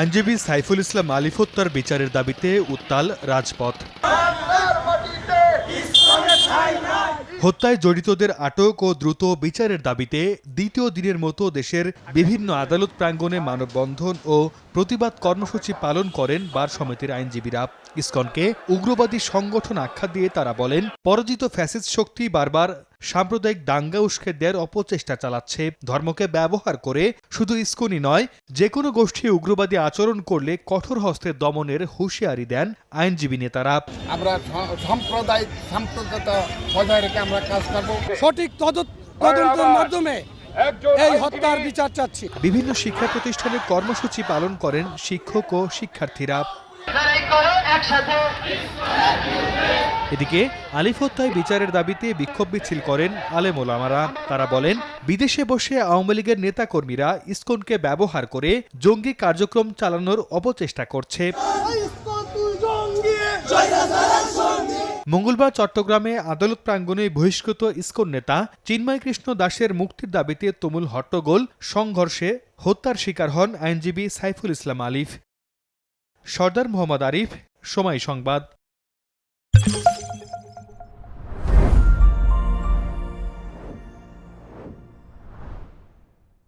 আইনজীবী সাইফুল ইসলাম আলিফ হত্যার বিচারের দাবিতে উত্তাল রাজপথ। হত্যায় জড়িতদের আটক ও দ্রুত বিচারের দাবিতে দ্বিতীয় দিনের মতো দেশের বিভিন্ন আদালত প্রাঙ্গণে মানববন্ধন ও প্রতিবাদ কর্মসূচি পালন করেন বার সমিতির আইনজীবীরা। ইসকনকে উগ্রবাদী সংগঠন আখ্যা দিয়ে তারা বলেন, পরাজিত ফ্যাসিস্ট শক্তি বারবার সাম্প্রদায়িক দাঙ্গা উস্কে দেওয়ার অপচেষ্টা চালাচ্ছে। ধর্মকে ব্যবহার করে শুধু ইস্কনই নয় যে কোনো গোষ্ঠী উগ্রবাদী আচরণ করলে কঠোর হস্তে দমনের হুঁশিয়ারি দেন আইনজীবী নেতারা। আমরা সাম্প্রদায়িক সাম্প্রদায়িকতা বজায় রেখে আমরা কাজ করব। সঠিক তদন্ত তদন্তের মাধ্যমে এই হত্যার বিচার চাচ্ছি। বিভিন্ন শিক্ষা প্রতিষ্ঠানে কর্মসূচি পালন করেন শিক্ষক ও শিক্ষার্থীরা। এদিকে আলিফ হত্যায় বিচারের দাবিতে বিক্ষোভ মিছিল করেন আলেম ওলামারা। তারা বলেন, বিদেশে বসে আওয়ামী লীগের নেতাকর্মীরা ইসকনকে ব্যবহার করে জঙ্গি কার্যক্রম চালানোর অপচেষ্টা করছে। মঙ্গলবার চট্টগ্রামে আদালত প্রাঙ্গণে বহিষ্কৃত ইসকন নেতা চিন্ময় কৃষ্ণ দাসের মুক্তির দাবিতে তুমুল হট্টগোল, সংঘর্ষে হত্যার শিকার হন আইনজীবী সাইফুল ইসলাম আলিফ। সর্দার মোহাম্মদ আরিফ সময় সংবাদ